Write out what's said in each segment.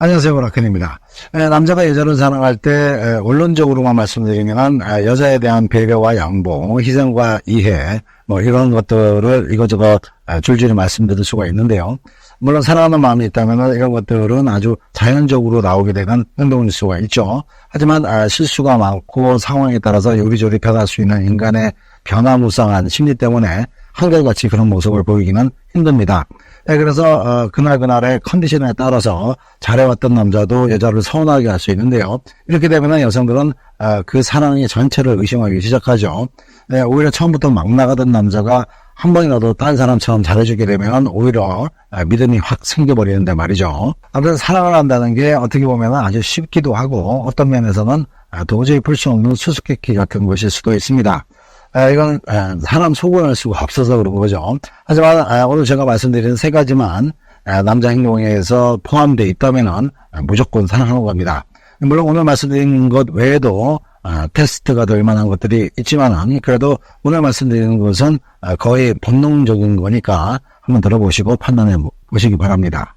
안녕하세요, 오라큰입니다. 에, 남자가 여자를 사랑할 때 에, 원론적으로만 말씀드리면 에, 여자에 대한 배려와 양보, 희생과 이해 뭐 이런 것들을 이것저것 에, 줄줄이 말씀드릴 수가 있는데요. 물론 사랑하는 마음이 있다면 이런 것들은 아주 자연적으로 나오게 되는 행동일 수가 있죠. 하지만 아, 실수가 많고 상황에 따라서 요리조리 변할 수 있는 인간의 변화무쌍한 심리 때문에 한결같이 그런 모습을 보이기는 힘듭니다. 네, 그래서 어, 그날 그날의 컨디션에 따라서 잘해왔던 남자도 여자를 서운하게 할 수 있는데요. 이렇게 되면 여성들은 어, 그 사랑의 전체를 의심하기 시작하죠. 네, 오히려 처음부터 막 나가던 남자가 한 번이라도 딴 사람처럼 잘해주게 되면 오히려 아, 믿음이 확 생겨버리는데 말이죠. 아무튼 사랑을 한다는 게 어떻게 보면 아주 쉽기도 하고 어떤 면에서는 아, 도저히 풀 수 없는 수수께끼 같은 것일 수도 있습니다. 아, 이건 아, 사람 알 수가 없어서 그런 거죠. 하지만 아, 오늘 제가 말씀드린 세 가지만 아, 남자 행동에서 포함되어 있다면 무조건 사랑하는 겁니다. 물론 오늘 말씀드린 것 외에도 아, 테스트가 될 만한 것들이 있지만은 그래도 오늘 말씀드리는 것은 아, 거의 본능적인 거니까 한번 들어보시고 판단해 보시기 바랍니다.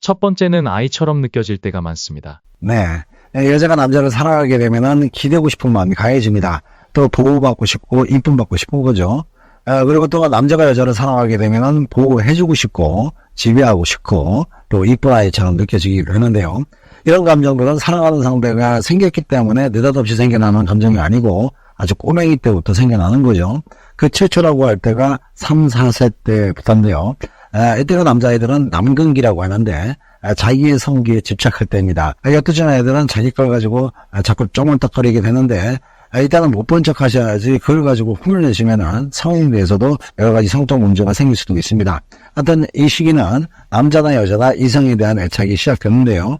첫 번째는 아이처럼 느껴질 때가 많습니다. 네. 에, 여자가 남자를 사랑하게 되면은 기대고 싶은 마음이 강해집니다. 또 보호받고 싶고 이쁨 받고 싶은 거죠. 어, 그리고 또 남자가 여자를 사랑하게 되면은 보호해주고 싶고 지배하고 싶고 또 이쁜 아이처럼 느껴지게 되는데요. 이런 감정들은 사랑하는 상대가 생겼기 때문에 느닷없이 생겨나는 감정이 아니고 아주 꼬맹이 때부터 생겨나는 거죠. 그 최초라고 할 때가 3, 4세 때부터인데요. 아, 이때가 남자애들은 남근기라고 하는데 아, 자기의 성기에 집착할 때입니다. 아, 옅은 애들은 자기 걸 가지고 아, 자꾸 쪼물딱거리게 되는데 아, 일단은 못 본 척 하셔야지 그걸 가지고 흉을 내시면은 성인에 대해서도 여러 가지 성적 문제가 생길 수도 있습니다. 하여튼 이 시기는 남자나 여자나 이성에 대한 애착이 시작되는데요.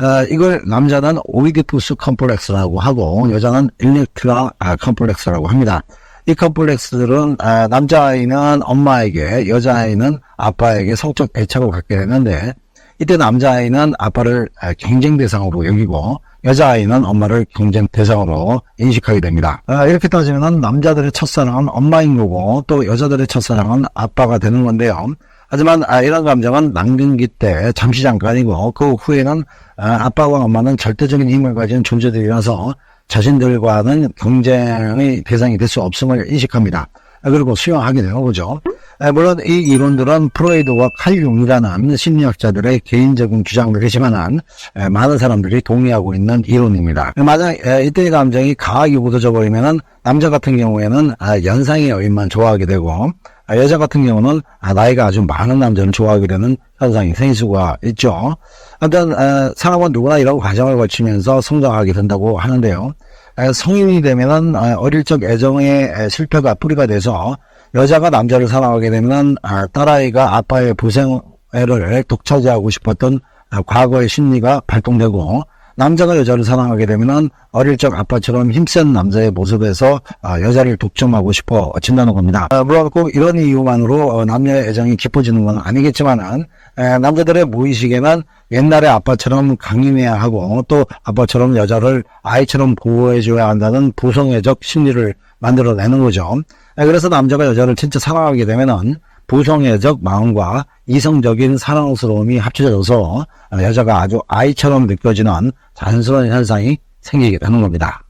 어, 이걸 남자는 오이디푸스 컴플렉스라고 하고 여자는 일렉트라 아, 컴플렉스라고 합니다. 이 컴플렉스들은 아, 남자아이는 엄마에게 여자아이는 아빠에게 성적 애착을 갖게 되는데 이때 남자아이는 아빠를 아, 경쟁 대상으로 여기고 여자아이는 엄마를 경쟁 대상으로 인식하게 됩니다. 아, 이렇게 따지면 남자들의 첫사랑은 엄마인 거고 또 여자들의 첫사랑은 아빠가 되는 건데요. 하지만 아, 이런 감정은 남근기 때 잠시 잠깐이고 그 후에는 아, 아빠와 엄마는 절대적인 힘을 가진 존재들이라서 자신들과는 경쟁의 대상이 될 수 없음을 인식합니다. 아, 그리고 수용하게 되는 거죠. 아, 물론 이 이론들은 프로이드와 칼 융이라는 심리학자들의 개인적인 주장들이지만은 에, 많은 사람들이 동의하고 있는 이론입니다. 만약 에, 이때의 감정이 강하게 묻어져 버리면은 남자 같은 경우에는 아, 연상의 여인만 좋아하게 되고 아, 여자 같은 경우는 아, 나이가 아주 많은 남자를 좋아하게 되는 현상이 생길 수가 있죠. 하여튼 에, 사람은 누구나 이런 과정을 거치면서 성장하게 된다고 하는데요. 에, 성인이 되면은 아, 어릴 적 애정의 에, 실패가 뿌리가 돼서 여자가 남자를 사랑하게 되면 아, 딸아이가 아빠의 부생애를 독차지하고 싶었던 아, 과거의 심리가 발동되고 남자가 여자를 사랑하게 되면 어릴 적 아빠처럼 힘센 남자의 모습에서 아, 여자를 독점하고 싶어진다는 겁니다. 아, 물론 꼭 이런 이유만으로 어, 남녀의 애정이 깊어지는 건 아니겠지만은 에, 남자들의 무의식에는 옛날에 아빠처럼 강인해야 하고 또 아빠처럼 여자를 아이처럼 보호해줘야 한다는 부성애적 심리를 만들어내는 거죠. 에, 그래서 남자가 여자를 진짜 사랑하게 되면은 부성애적 마음과 이성적인 사랑스러움이 합쳐져서 어, 여자가 아주 아이처럼 느껴지는 자연스러운 현상이 생기게 되는 겁니다.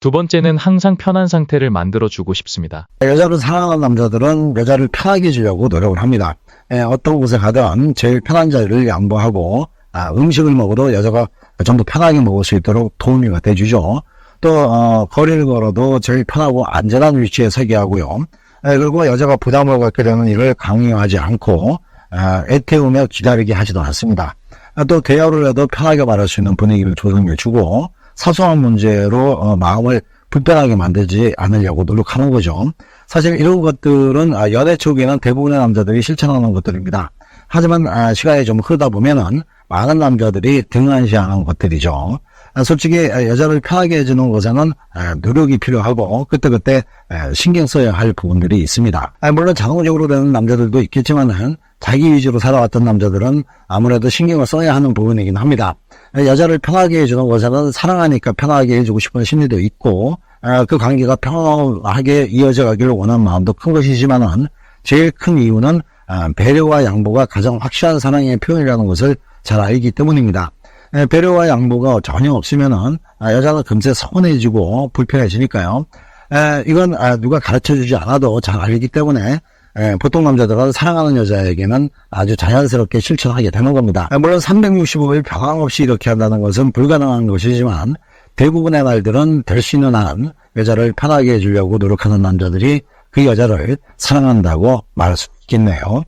두 번째는 항상 편한 상태를 만들어주고 싶습니다. 여자를 사랑하는 남자들은 여자를 편하게 해주려고 노력을 합니다. 에, 어떤 곳에 가든 제일 편한 자리를 양보하고 아, 음식을 먹어도 여자가 좀 더 편하게 먹을 수 있도록 도움이 돼주죠. 또 어, 거리를 걸어도 제일 편하고 안전한 위치에 서게 하고요. 에, 그리고 여자가 부담을 갖게 되는 일을 강요하지 않고 아, 애태우며 기다리게 하지도 않습니다. 아, 또 대화를 해도 편하게 말할 수 있는 분위기를 조성해 주고 사소한 문제로 어, 마음을 불편하게 만들지 않으려고 노력하는 거죠. 사실 이런 것들은 아, 연애 초기에는 대부분의 남자들이 실천하는 것들입니다. 하지만 아, 시간이 좀 흐르다 보면은 많은 남자들이 등한시하는 것들이죠. 아, 솔직히 아, 여자를 편하게 해주는 것에는 아, 노력이 필요하고 그때그때 아, 신경 써야 할 부분들이 있습니다. 아, 물론 자동적으로 되는 남자들도 있겠지만은 자기 위주로 살아왔던 남자들은 아무래도 신경을 써야 하는 부분이긴 합니다. 여자를 편하게 해주는 것에는 사랑하니까 편하게 해주고 싶은 심리도 있고 아, 그 관계가 평온하게 이어져 가기를 원하는 마음도 큰 것이지만은 제일 큰 이유는 아, 배려와 양보가 가장 확실한 사랑의 표현이라는 것을 잘 알기 때문입니다. 에, 배려와 양보가 전혀 없으면은 아, 여자는 금세 서운해지고 불편해지니까요. 에, 이건 아, 누가 가르쳐주지 않아도 잘 알기 때문에 에, 보통 남자들은 사랑하는 여자에게는 아주 자연스럽게 실천하게 되는 겁니다. 에, 물론 365일 변함 없이 이렇게 한다는 것은 불가능한 것이지만 대부분의 날들은 될 수 있는 한 여자를 편하게 해주려고 노력하는 남자들이 그 여자를 사랑한다고 말할 수 있겠네요.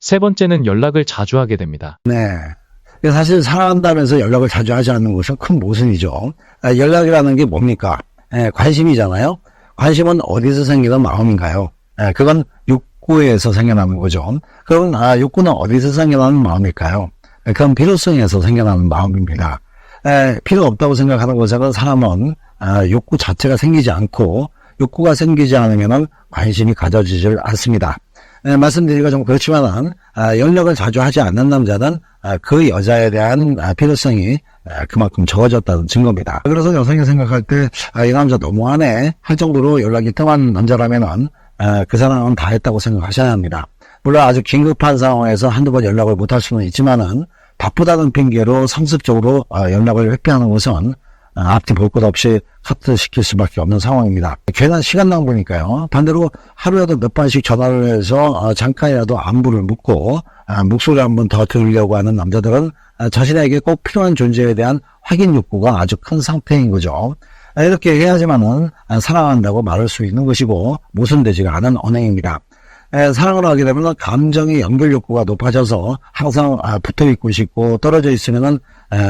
세 번째는 연락을 자주 하게 됩니다. 네. 사실 사랑한다면서 연락을 자주 하지 않는 것은 큰 모순이죠. 아, 연락이라는 게 뭡니까? 예, 관심이잖아요. 관심은 어디서 생기는 마음인가요? 예, 그건 욕구에서 생겨나는 거죠. 그럼 아, 욕구는 어디서 생겨나는 마음일까요? 예, 그건 필요성에서 생겨나는 마음입니다. 예, 필요 없다고 생각하는 것은 사람은 아, 욕구 자체가 생기지 않고 욕구가 생기지 않으면 관심이 가져지질 않습니다. 예, 말씀드리기가 좀 그렇지만은 아, 연락을 자주 하지 않는 남자는 아, 그 여자에 대한 아, 필요성이 아, 그만큼 적어졌다는 증거입니다. 그래서 여성이 생각할 때 이 남자 너무하네 할 정도로 연락이 뜸한 남자라면은 아, 그 사람은 다 했다고 생각하셔야 합니다. 물론 아주 긴급한 상황에서 한두 번 연락을 못할 수는 있지만은 바쁘다는 핑계로 상습적으로 아, 연락을 회피하는 것은 아, 앞뒤 볼 것 없이 카트 시킬 수밖에 없는 상황입니다. 괜한 시간 낭비니까요. 반대로 하루에도 몇 번씩 전화를 해서 어, 잠깐이라도 안부를 묻고 아, 목소리 한 번 더 들으려고 하는 남자들은 아, 자신에게 꼭 필요한 존재에 대한 확인 욕구가 아주 큰 상태인 거죠. 아, 이렇게 해야지만은 아, 사랑한다고 말할 수 있는 것이고 모순되지가 않은 언행입니다. 에, 사랑을 하게 되면 감정의 연결 욕구가 높아져서 항상 아, 붙어 있고 싶고 떨어져 있으면은 에,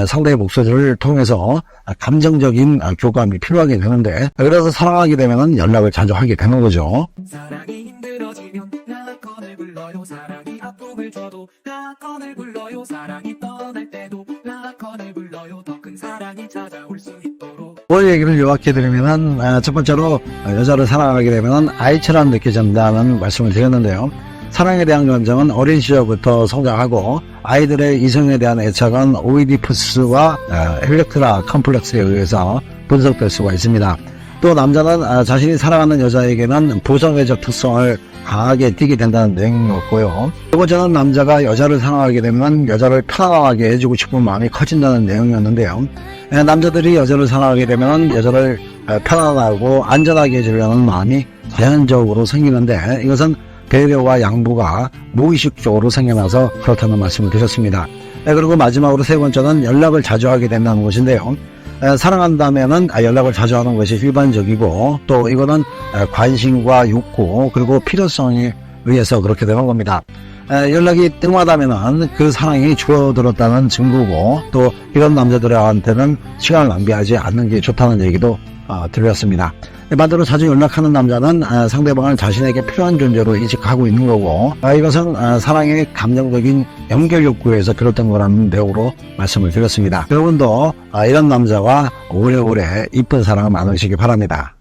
상대의 목소리를 통해서 아, 감정적인 아, 교감이 필요하게 되는데 그래서 사랑하게 되면은 연락을 자주 하게 되는 거죠. 사랑이 힘들어지면 라건을 불러요 사랑이 아픔을 줘도 라건을 불러요 사랑이 떠날 때도 라건을 불러요 더 큰 사랑이 찾아올 수 있도록 오늘 얘기를 요약해 드리면은 아, 첫 번째로 아, 여자를 사랑하게 되면은 아이처럼 느껴진다는 말씀을 드렸는데요. 사랑에 대한 감정은 어린 시절부터 성장하고 아이들의 이성에 대한 애착은 오이디푸스와 아, 엘렉트라 컴플렉스에 의해서 분석될 수가 있습니다. 또 남자는 아, 자신이 사랑하는 여자에게는 부성애적 특성을 강하게 띠게 된다는 내용이었고요. 두 번째는 남자가 여자를 사랑하게 되면 여자를 편안하게 해주고 싶은 마음이 커진다는 내용이었는데요. 에, 남자들이 여자를 사랑하게 되면 여자를 에, 편안하고 안전하게 해주려는 마음이 자연적으로 생기는데 이것은 배려와 양보가 무의식적으로 생겨나서 그렇다는 말씀을 드렸습니다. 에, 그리고 마지막으로 세 번째는 연락을 자주 하게 된다는 것인데요. 에, 사랑한다면은 아, 연락을 자주 하는 것이 일반적이고 또 이거는 에, 관심과 욕구 그리고 필요성에 의해서 그렇게 되는 겁니다. 에, 연락이 뜸하다면은 그 사랑이 줄어들었다는 증거고 또 이런 남자들한테는 시간을 낭비하지 않는 게 좋다는 얘기도 어, 드렸습니다. 반대로 자주 연락하는 남자는 아, 상대방을 자신에게 필요한 존재로 인식하고 있는 거고 아, 이것은 아, 사랑의 감정적인 연결 욕구에서 비롯된 거라는 내용으로 말씀을 드렸습니다. 여러분도 아, 이런 남자와 오래오래 이쁜 사랑을 나누시기 바랍니다.